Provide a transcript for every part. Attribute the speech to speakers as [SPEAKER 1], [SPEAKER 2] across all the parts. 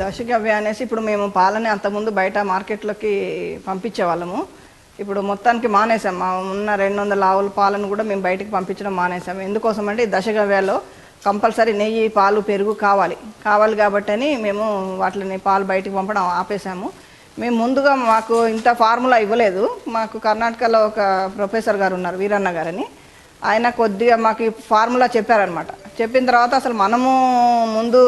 [SPEAKER 1] దశగవ్య అనేసి ఇప్పుడు మేము పాలని అంతకుముందు బయట మార్కెట్లోకి పంపించేవాళ్ళము. ఇప్పుడు మొత్తానికి మానేసాం. మా ఉన్న రెండు వందల ఆవుల పాలను కూడా మేము బయటకు పంపించడం మానేసాం. ఎందుకోసం అంటే దశగవ్యాలో కంపల్సరీ నెయ్యి పాలు పెరుగు కావాలి. కావాలి కాబట్టి అని మేము వాటిని పాలు బయటకు పంపడం ఆపేసాము మేము ముందుగా మాకు ఇంత ఫార్ములా ఇవ్వలేదు. మాకు కర్ణాటకలో ఒక ప్రొఫెసర్ గారు ఉన్నారు వీరన్న గారని. ఆయన కొద్దిగా మాకు ఫార్ములా చెప్పారనమాట చెప్పిన తర్వాత అసలు మనము ముందు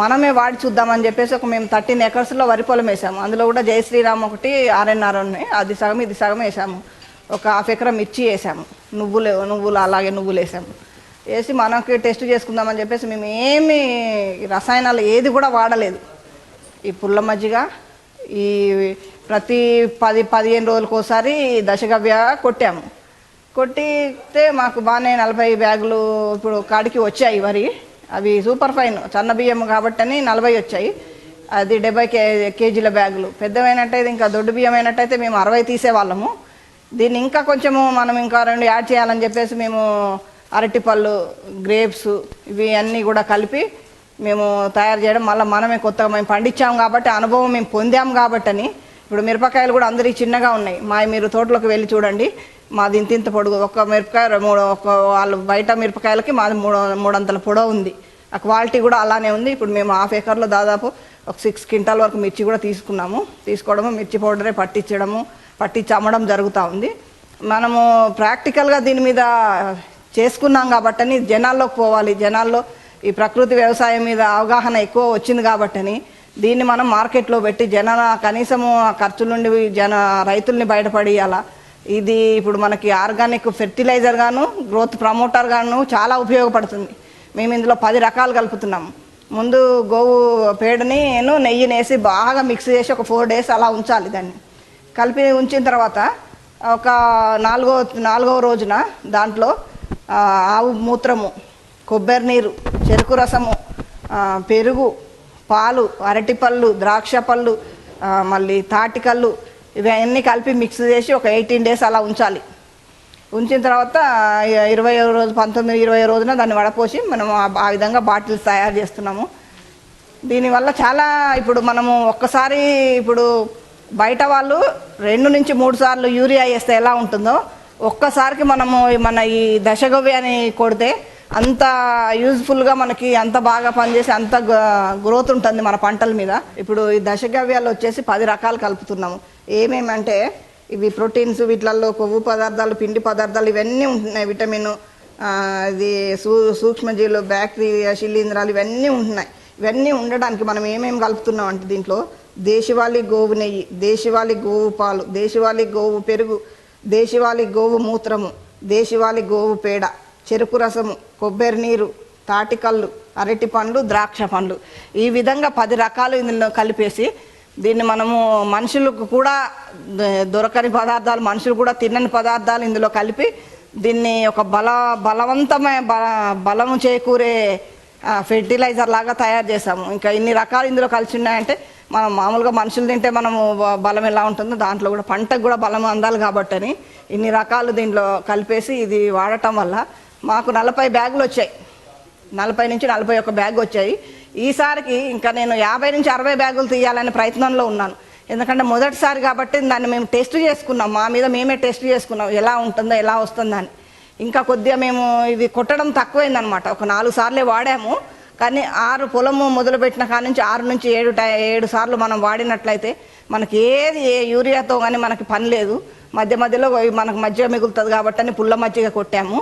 [SPEAKER 1] మనమే వాడి చూద్దామని చెప్పేసి ఒక మేము థర్టీన్ ఎకర్స్లో వరి పొలం వేసాము. అందులో కూడా జై శ్రీరామ్ ఒకటి ఆర్ఎన్ఆర్ ఉన్నాయి అది సగం ఇది సగం వేసాము. ఒక హాఫ్ ఎకరం మిర్చి వేసాము. నువ్వులు నువ్వులు అలాగే నువ్వులు వేసాము. వేసి మనకి టెస్ట్ చేసుకుందామని చెప్పేసి మేము ఏమి రసాయనాలు ఏది కూడా వాడలేదు. ఈ పుల్ల మజ్జిగ ఈ ప్రతి పది పదిహేను రోజులకోసారి దశగవ్య కొట్టాము. కొట్టితే మాకు బాగానే నలభై బ్యాగులు ఇప్పుడు కాడికి వచ్చాయి వరి. అవి సూపర్ ఫైన్ సన్న బియ్యం కాబట్టి అని నలభై వచ్చాయి. అది డెబ్బై కే కేజీల బ్యాగులు. పెద్దమైనట్టయితే ఇంకా దొడ్డు బియ్యం అయినట్టయితే మేము అరవై తీసేవాళ్ళము. దీన్ని ఇంకా కొంచెము మనం ఇంకా రెండు యాడ్ చేయాలని చెప్పేసి మేము అరటిపళ్ళు గ్రేప్స్ ఇవి అన్నీ కూడా కలిపి మేము తయారు చేయడం మళ్ళీ మనమే కొత్తగా మేము పండించాము కాబట్టి అనుభవం మేము పొందాం కాబట్టి అని ఇప్పుడు మిరపకాయలు కూడా అందరికీ చిన్నగా ఉన్నాయి. మా మీరు తోటలోకి వెళ్ళి చూడండి. మాది ఇంత ఇంత పొడుగు. ఒక మిరపకాయ మూడు ఒక వాళ్ళు బయట మిరపకాయలకి మాది మూడు మూడంతల పొడవు ఉంది. ఆ క్వాలిటీ కూడా అలానే ఉంది. ఇప్పుడు మేము హాఫ్ ఏకర్లో దాదాపు ఒక సిక్స్ క్వింటాల్ వరకు మిర్చి కూడా తీసుకున్నాము. తీసుకోవడము మిర్చి పౌడరే పట్టించడము పట్టించి అమ్మడం జరుగుతూ ఉంది. మనము ప్రాక్టికల్గా దీని మీద చేసుకున్నాం కాబట్టి జనాల్లోకి పోవాలి. జనాల్లో ఈ ప్రకృతి వ్యవసాయం మీద అవగాహన ఎక్కువ వచ్చింది కాబట్టని దీన్ని మనం మార్కెట్లో పెట్టి జన కనీసము ఆ ఖర్చుల నుండి జన రైతుల్ని బయటపడేయాలా? ఇది ఇప్పుడు మనకి ఆర్గానిక్ ఫెర్టిలైజర్ గాను గ్రోత్ ప్రమోటర్ గాను చాలా ఉపయోగపడుతుంది. మేము ఇందులో పది రకాలు కలుపుతున్నాము ముందు గోవు పేడని నేను నెయ్యిని వేసి బాగా మిక్స్ చేసి ఒక ఫోర్ డేస్ అలా ఉంచాలి దాన్ని. కలిపి ఉంచిన తర్వాత ఒక నాలుగో నాలుగవ రోజున దాంట్లో ఆవు మూత్రము కొబ్బరి నీరు చెరుకు రసము పెరుగు పాలు అరటిపళ్ళు ద్రాక్ష పళ్ళు మళ్ళీ తాటికల్లు ఇవన్నీ కలిపి మిక్స్ చేసి ఒక ఎయిటీన్ డేస్ అలా ఉంచాలి. ఉంచిన తర్వాత ఇరవై రోజు పంతొమ్మిది ఇరవై రోజున దాన్ని వడపోసి మనం ఆ- విధంగా బాటిల్స్ తయారు చేస్తున్నాము. దీనివల్ల చాలా ఇప్పుడు మనము ఒక్కసారి ఇప్పుడు బయట వాళ్ళు రెండు నుంచి మూడు సార్లు యూరియా వేస్తే ఎలా ఉంటుందో ఒక్కసారికి మనము మన ఈ దశగవి అని కొడితే అంత యూజ్ఫుల్గా మనకి అంత బాగా పనిచేసి అంత గ్రోత్ ఉంటుంది మన పంటల మీద. ఇప్పుడు ఈ దశగవ్యాలు వచ్చేసి పది రకాలు కలుపుతున్నాము. ఏమేమంటే ఇవి ప్రోటీన్స్ వీటిలలో కొవ్వు పదార్థాలు పిండి పదార్థాలు ఇవన్నీ ఉంటున్నాయి విటమిన్ ఇది సూ సూక్ష్మజీవులు బ్యాక్టీరియా శిలీంధ్రాలు ఇవన్నీ ఉంటున్నాయి. ఇవన్నీ ఉండడానికి మనం ఏమేమి కలుపుతున్నాం అంటే దీంట్లో దేశవాళీ గోవు నెయ్యి దేశవాళీ గోవు పాలు దేశవాళీ గోవు పెరుగు దేశవాళీ గోవు మూత్రము దేశవాళీ గోవు పేడ చెరుకు రసము కొబ్బరి నీరు తాటికల్లు అరటి పండ్లు ద్రాక్ష పండ్లు. ఈ విధంగా పది రకాలు ఇందులో కలిపేసి దీన్ని మనము మనుషులకు కూడా దొరకని పదార్థాలు మనుషులు కూడా తినని పదార్థాలు ఇందులో కలిపి దీన్ని ఒక బల బలవంతమైన బల బలము చేకూరే ఫెర్టిలైజర్ లాగా తయారు చేసాము ఇంకా ఇన్ని రకాలు ఇందులో కలిసి ఉన్నాయంటే మనం మామూలుగా మనుషులు తింటే మనము బలం ఎలా ఉంటుందో దాంట్లో కూడా పంటకు కూడా బలం అందాలి కాబట్టి అని ఇన్ని రకాలు దీంట్లో కలిపేసి ఇది వాడటం వల్ల మాకు నలభై బ్యాగులు వచ్చాయి. నలభై నుంచి నలభై ఒక బ్యాగ్ వచ్చాయి. ఈసారికి ఇంకా నేను యాభై నుంచి అరవై బ్యాగులు తీయాలనే ప్రయత్నంలో ఉన్నాను. ఎందుకంటే మొదటిసారి కాబట్టి దాన్ని మేము టెస్ట్ చేసుకున్నాం. మా మీద మేమే టెస్ట్ చేసుకున్నాం. ఎలా ఉంటుందో ఎలా వస్తుందని ఇంకా కొద్దిగా మేము ఇది కొట్టడం తక్కువైందనమాట. ఒక నాలుగు సార్లే వాడాము. కానీ ఆరు పొలము మొదలుపెట్టిన కాడ నుంచి ఆరు నుంచి ఏడు టై ఏడు సార్లు మనం వాడినట్లయితే మనకి ఏది ఏ యూరియాతో కానీ మనకి పని లేదు. మధ్య మధ్యలో మనకు మజ్జిగ మిగులుతుంది కాబట్టి అని పుల్ల మజ్జిగ కొట్టాము.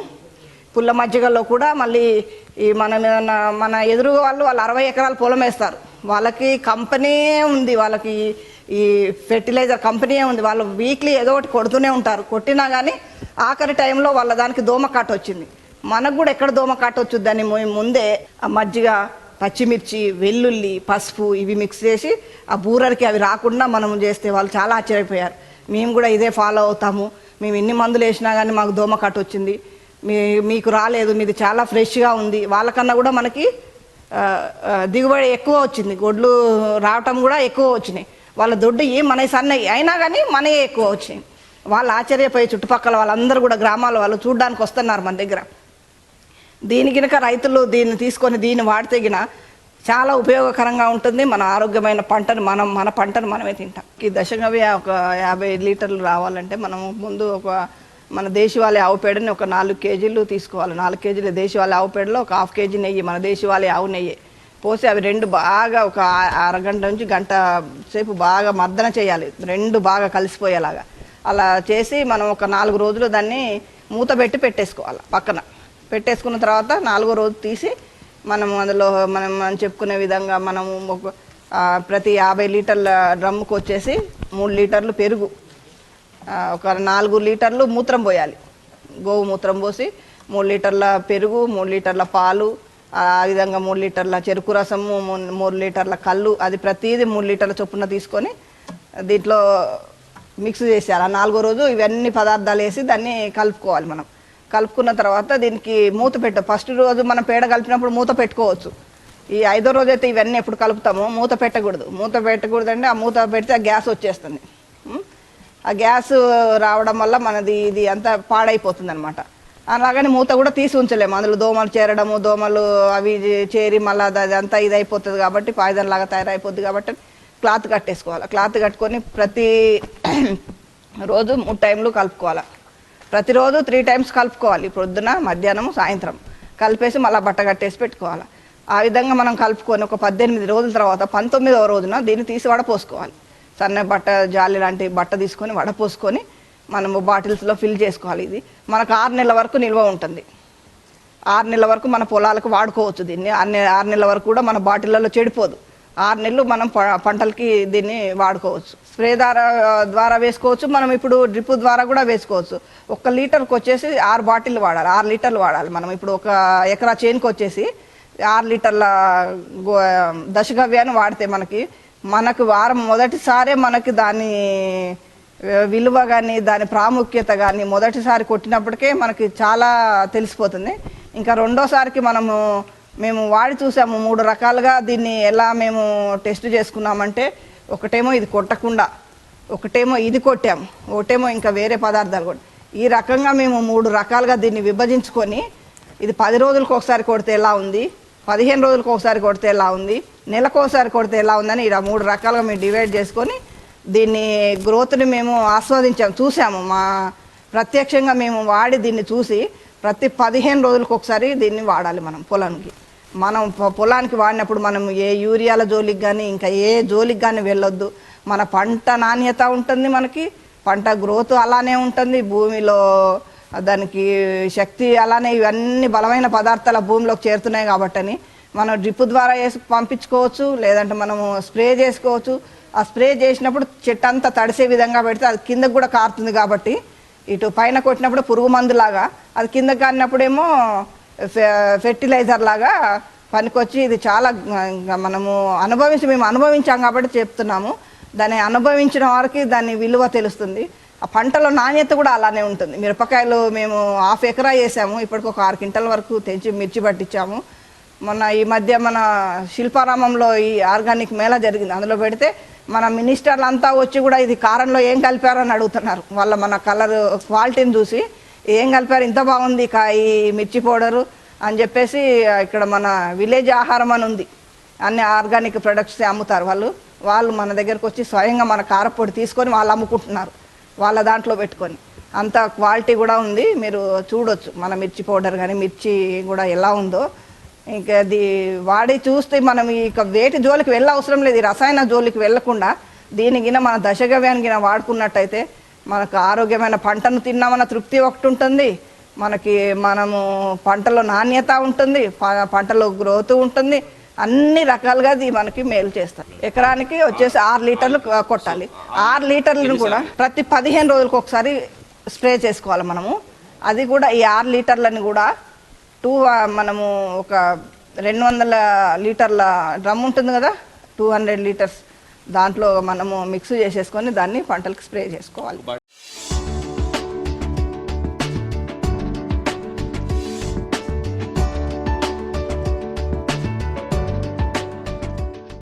[SPEAKER 1] పుల్ల మజ్జిగలో కూడా మళ్ళీ ఈ మన మన- మన ఎదురు వాళ్ళు వాళ్ళు అరవై ఎకరాలు పొలం వేస్తారు. వాళ్ళకి కంపెనీ ఉంది వాళ్ళకి ఈ ఫెర్టిలైజర్ కంపెనీయే ఉంది. వాళ్ళు వీక్లీ ఏదో ఒకటి కొడుతూనే ఉంటారు. కొట్టినా కానీ ఆఖరి టైంలో వాళ్ళ దానికి దోమకాట వచ్చింది. మనకు కూడా ఎక్కడ దోమకాట వచ్చుద్దని ము- ముందే ఆ మజ్జిగ పచ్చిమిర్చి వెల్లుల్లి పసుపు ఇవి మిక్స్ చేసి ఆ బూరరికి అవి రాకుండా మనం చేస్తే వాళ్ళు చాలా ఆశ్చర్యపోయారు. మేము కూడా ఇదే ఫాలో అవుతాము. మేము ఎన్ని మందులు వేసినా కానీ మాకు దోమకాట వచ్చింది. మీ మీకు రాలేదు మీది చాలా ఫ్రెష్గా ఉంది. వాళ్ళకన్నా కూడా మనకి దిగుబడి ఎక్కువ వచ్చింది. గొడ్లు రావటం కూడా ఎక్కువ వచ్చినాయి. వాళ్ళ దొడ్డు మన సన్నయ్యి అయినా కానీ మనయే ఎక్కువ వచ్చినాయి. వాళ్ళు ఆశ్చర్యపోయి చుట్టుపక్కల వాళ్ళందరూ కూడా గ్రామాల వాళ్ళు చూడడానికి వస్తున్నారు మన దగ్గర. దీని గినక రైతులు దీన్ని తీసుకొని దీన్ని వాడితే గిన చాలా ఉపయోగకరంగా ఉంటుంది. మన ఆరోగ్యమైన పంటను మనం మన పంటను మనమే తింటాం. ఈ దశగవి ఒక యాభై లీటర్లు రావాలంటే మనం ముందు ఒక మన దేశవాళీ ఆవు పేడని ఒక నాలుగు కేజీలు తీసుకోవాలి. నాలుగు కేజీల దేశవాళీ ఆవు పేడలో ఒక హాఫ్ కేజీ నెయ్యి మన దేశవాళీ ఆవు నెయ్యి. పోసి అవి రెండు బాగా ఒక అరగంట నుంచి గంట సేపు బాగా మర్దన చేయాలి. రెండు బాగా కలిసిపోయేలాగా. అలా చేసి మనం ఒక నాలుగు రోజులు దాన్ని మూత పెట్టి పెట్టేసుకోవాలి పక్కన. పెట్టేసుకున్న తర్వాత నాలుగో రోజు తీసి మనం అందులో మనం మనం చెప్పుకునే విధంగా మనము ప్రతి యాభై లీటర్ల డ్రమ్ముకు వచ్చేసి మూడు లీటర్లు పెరుగు ఒక నాలుగు లీటర్లు మూత్రం పోయాలి. గోవు మూత్రం పోసి మూడు లీటర్ల పెరుగు మూడు లీటర్ల పాలు ఆ విధంగా మూడు లీటర్ల చెరుకు రసము మూడు లీటర్ల కళ్ళు అది ప్రతిదీ మూడు లీటర్ల చొప్పున తీసుకొని దీంట్లో మిక్స్ చేసేయాలి. ఆ నాలుగో రోజు ఇవన్నీ పదార్థాలు వేసి దాన్ని కలుపుకోవాలి మనం. కలుపుకున్న తర్వాత దీనికి మూత పెట్ట. ఫస్ట్ రోజు మనం పేడ కలిపినప్పుడు మూత పెట్టుకోవచ్చు. ఈ ఐదో రోజు అయితే ఇవన్నీ ఎప్పుడు కలుపుతామో మూత పెట్టకూడదు. మూత పెట్టకూడదంటే ఆ మూత పెడితే ఆ గ్యాస్ వచ్చేస్తుంది. ఆ గ్యాస్ రావడం వల్ల మనది ఇది అంతా పాడైపోతుంది అనమాట అలాగని మూత కూడా తీసి ఉంచలేము. అందులో దోమలు చేరడము దోమలు అవి ఇది చేరి మళ్ళీ అది అంతా ఇది అయిపోతుంది కాబట్టి పాయిజన్ లాగా తయారైపోద్ది కాబట్టి క్లాత్ కట్టేసుకోవాలి. క్లాత్ కట్టుకొని ప్రతి రోజు మూడు టైంలు కలుపుకోవాలి. ప్రతిరోజు త్రీ టైమ్స్ కలుపుకోవాలి. పొద్దున మధ్యాహ్నం సాయంత్రం. కలిపేసి మళ్ళీ బట్ట కట్టేసి పెట్టుకోవాలి. ఆ విధంగా మనం కలుపుకొని ఒక పద్దెనిమిది రోజుల తర్వాత పంతొమ్మిదవ రోజున దీన్ని తీసి వడపోసుకోవాలి సన్న బట్ట జాలి లాంటి బట్ట తీసుకొని వడపోసుకొని మనము బాటిల్స్లో ఫిల్ చేసుకోవాలి ఇది. మనకు ఆరు నెలల వరకు నిల్వ ఉంటుంది. ఆరు నెలల వరకు మన పొలాలకు వాడుకోవచ్చు దీన్ని. ఆరు ఆరు నెలల వరకు కూడా మన బాటిళ్ళలో చెడిపోదు. ఆరు నెలలు మనం ప- పంటలకి దీన్ని వాడుకోవచ్చు. స్ప్రే ద్వారా ద్వారా వేసుకోవచ్చు. మనం ఇప్పుడు డ్రిప్ ద్వారా కూడా వేసుకోవచ్చు. ఒక లీటర్కి వచ్చేసి ఆరు బాటిల్ వాడాలి. ఆరు లీటర్లు వాడాలి మనం. ఇప్పుడు ఒక ఎకరా చేనుకి వచ్చేసి ఆరు లీటర్ల గో దశగవ్యాన్ని వాడితే మనకి మనకు వారం మొదటిసారే మనకి దాని విలువ కానీ దాని ప్రాముఖ్యత కానీ మొదటిసారి కొట్టినప్పటికే మనకి చాలా తెలిసిపోతుంది. ఇంకా రెండోసారికి మనము మేము వాడి చూసాము మూడు రకాలుగా దీన్ని ఎలా మేము టెస్ట్ చేసుకున్నామంటే ఒకటేమో ఇది కొట్టకుండా ఒకటేమో ఇది కొట్టాము ఒకటేమో ఇంకా వేరే పదార్థాలు కొట్టాం ఈ రకంగా మేము మూడు రకాలుగా దీన్ని విభజించుకొని ఇది పది రోజులకు ఒకసారి కొడితే ఎలా ఉంది? పదిహేను రోజులకు ఒకసారి కొడితే ఎలా ఉంది? నెలకు ఒకసారి కొడితే ఎలా ఉందని ఇలా మూడు రకాలుగా మేము డివైడ్ చేసుకొని దీన్ని గ్రోత్ని మేము ఆస్వాదించాము చూసాము. మా ప్రత్యక్షంగా మేము వాడి దీన్ని చూసి ప్రతి పదిహేను రోజులకు ఒకసారి దీన్ని వాడాలి మనం పొలానికి. మనం పొ- పొలానికి వాడినప్పుడు మనం ఏ యూరియాల జోలికి కానీ ఇంకా ఏ జోలికి కానీ వెళ్ళొద్దు. మన పంట నాణ్యత ఉంటుంది మనకి పంట గ్రోత్ అలానే ఉంటుంది. భూమిలో దానికి శక్తి అలానే ఇవన్నీ బలమైన పదార్థాలు భూమిలోకి చేరుతున్నాయి కాబట్టని మనం డ్రిప్ ద్వారా వేసి పంపించుకోవచ్చు లేదంటే మనము స్ప్రే చేసుకోవచ్చు. ఆ స్ప్రే చేసినప్పుడు చెట్టు అంతా తడిసే విధంగా పెడితే అది కిందకు కూడా కారుతుంది కాబట్టి ఇటు పైన కొట్టినప్పుడు పురుగు మందులాగా అది కింద కారినప్పుడేమో ఫె- ఫెర్టిలైజర్ లాగా పనికొచ్చి ఇది చాలా మనము అనుభవించి మేము అనుభవించాం కాబట్టి చెప్తున్నాము. దాన్ని అనుభవించిన వారికి దాని విలువ తెలుస్తుంది. ఆ పంటలో నాణ్యత కూడా అలానే ఉంటుంది. మిరపకాయలు మేము హాఫ్ ఎకరా వేసాము. ఇప్పటికి ఒక ఆరు క్వింటల్ వరకు తెంచి మిర్చి పట్టించాము. మొన్న ఈ మధ్య మన శిల్పారామంలో ఈ ఆర్గానిక్ మేళా జరిగింది. అందులో పెడితే మన మినిస్టర్లు అంతా వచ్చి కూడా ఇది కారంలో ఏం కలిపారని అడుగుతున్నారు. వాళ్ళ మన కలర్ క్వాలిటీని చూసి ఏం కలిపారు ఇంత బాగుంది కా ఈ మిర్చి పౌడరు అని చెప్పేసి ఇక్కడ మన విలేజ్ ఆహారం అని ఉంది. అన్ని ఆర్గానిక్ ప్రొడక్ట్స్ అమ్ముతారు వాళ్ళు. వాళ్ళు మన దగ్గరకు వచ్చి స్వయంగా మన కారపొడి తీసుకొని వాళ్ళు అమ్ముకుంటున్నారు. వాళ్ళ దాంట్లో పెట్టుకొని. అంత క్వాలిటీ కూడా ఉంది. మీరు చూడొచ్చు. మన మిర్చి పౌడర్ కానీ మిర్చి కూడా ఎలా ఉందో. ఇంకా అది వాడి చూస్తే మనం ఇక వేటి జోలికి వెళ్ళ అవసరం లేదు. ఈ రసాయన జోలికి వెళ్ళకుండా దీనికిన మన దశగవ్యానికి వాడుకున్నట్టయితే మనకు ఆరోగ్యమైన పంటను తిన్నామన్న తృప్తి ఒకటి ఉంటుంది. మనకి మనము పంటలో నాణ్యత ఉంటుంది. పంటలో గ్రోత్ ఉంటుంది. అన్ని రకాలుగా అది మనకి మేలు చేస్తాయి. ఎకరానికి వచ్చేసి ఆరు లీటర్లు కొట్టాలి. ఆరు లీటర్లను కూడా ప్రతి పదిహేను రోజులకు ఒకసారి స్ప్రే చేసుకోవాలి మనము. అది కూడా ఈ ఆరు లీటర్లని కూడా టూ మనము ఒక రెండు వందల లీటర్ల డ్రమ్ ఉంటుంది కదా టూ హండ్రెడ్ లీటర్స్ దాంట్లో మనము మిక్స్ చేసేసుకొని దాన్ని పంటలకు స్ప్రే చేసుకోవాలి.